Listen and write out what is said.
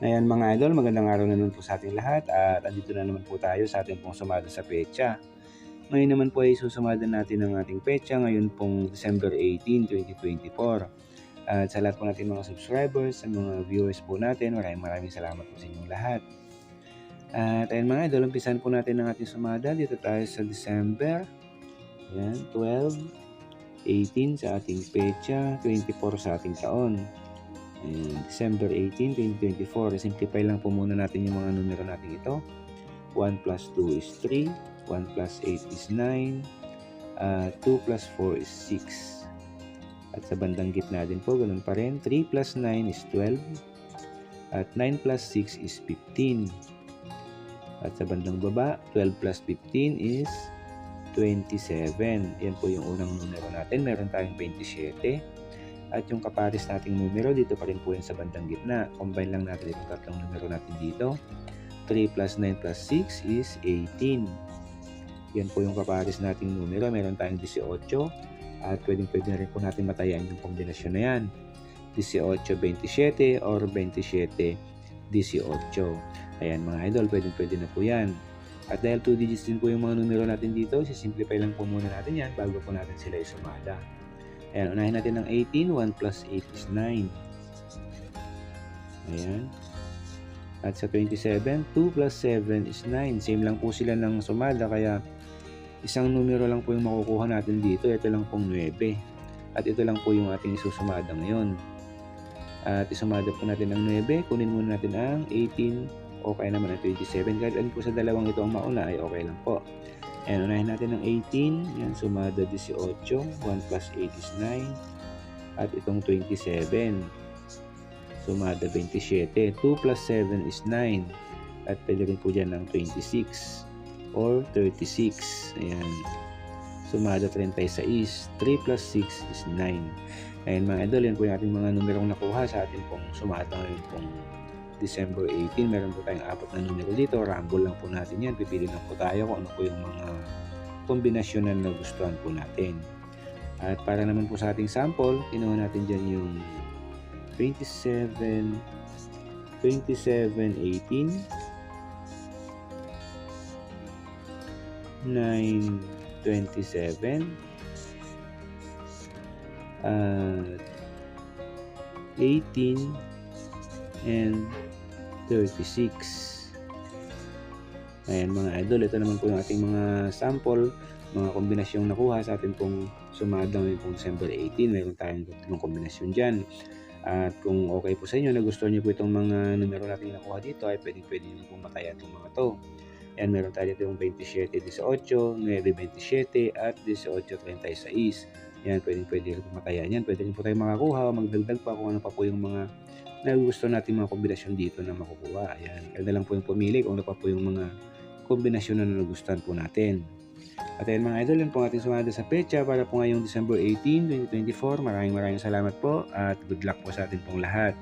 Ayan mga idol, magandang araw na naman po sa ating lahat at andito na naman po tayo sa ating pong sumada sa pecha. Ngayon naman po ay susumada natin ang ating pecha ngayon pong December 18, 2024. At sa lahat po natin mga subscribers, sa mga viewers po natin, maraming maraming salamat po sa inyong lahat. At ayun mga idol, umpisan po natin ang ating sumada. Dito tayo sa December Ayan, 12, 18 sa ating pecha, 24 sa ating taon. Ayan, December 18, 2024. Simplify lang po muna natin yung mga numero natin ito. 1 plus 2 is 3. 1 plus 8 is 9. Uh, 2 plus 4 is 6. At sa bandang gitna din po, ganun pa rin. 3 plus 9 is 12. At 9 plus 6 is 15. At sa bandang baba, 12 plus 15 is 27. Yan po yung unang numero natin. Meron tayong 27. At yung kapares nating numero, dito pa rin po yan sa bandang gitna. Combine lang natin itong tatlong numero natin dito. 3 plus 9 plus 6 is 18. Yan po yung kapares nating numero. Meron tayong 18. At pwedeng pwede na rin po natin matayan yung kombinasyon na yan. 18-27 or 27-18. Ayan mga idol, pwedeng pwede na po yan. At dahil 2 digits din po yung mga numero natin dito, sisimplify lang po muna natin yan bago po natin sila isumada. Ayan, unahin natin ng 18. 1 plus 8 is 9. Ayan. At sa 27, 2 plus 7 is 9. Same lang po sila ng sumada, kaya isang numero lang po yung makukuha natin dito. Ito lang pong 9. At ito lang po yung ating isusumada ngayon. At isumada po natin ang 9. Kunin muna natin ang 18 o kaya naman ang 27. Kahit po sa dalawang ito ang mauna ay okay lang po. Ayan, unahin natin ng 18. Yan, sumada 18. 1 plus 8 is 9. At itong 27. Sumada 27. 2 plus 7 is 9. At pwede rin po dyan ng 26. Or 36. Ayan. Sumada 36. 3 plus 6 is 9. Ayan mga idol, yan po yung ating mga numerong nakuha sa ating pong sumada ngayon pong December 18, meron po tayong apat na numero dito. Rumble lang po natin yan. Pipili lang po tayo kung ano po yung mga kombinasyon na nagustuhan po natin. At para naman po sa ating sample, kinuha natin dyan yung 27, 27, 18, 9, 27, at 18, and 36. Ayan mga idol, ito naman po yung ating mga sample, mga kombinasyong nakuha sa ating pong sumada ngayon pong December 18. Meron tayong tatlong kombinasyon dyan. At kung okay po sa inyo, nagustuhan niyo po itong mga numero natin nakuha dito, ay pwedeng pwede nyo pong mataya itong mga to. Ayan, meron tayo dito yung 27, 18, 9, 27, at 18, 36. Yan, pwedeng pwede rin po mataya yan. Pwede rin po tayo makakuha, magdagdag pa kung ano pa po yung mga na gusto natin mga kombinasyon dito na makukuha. Ayan, kayo na lang po yung pumili kung ano pa po yung mga kombinasyon na nagustuhan po natin. At ayan mga idol, yan po ating sumada sa pecha para po ngayong December 18, 2024. Maraming maraming salamat po at good luck po sa ating pong lahat.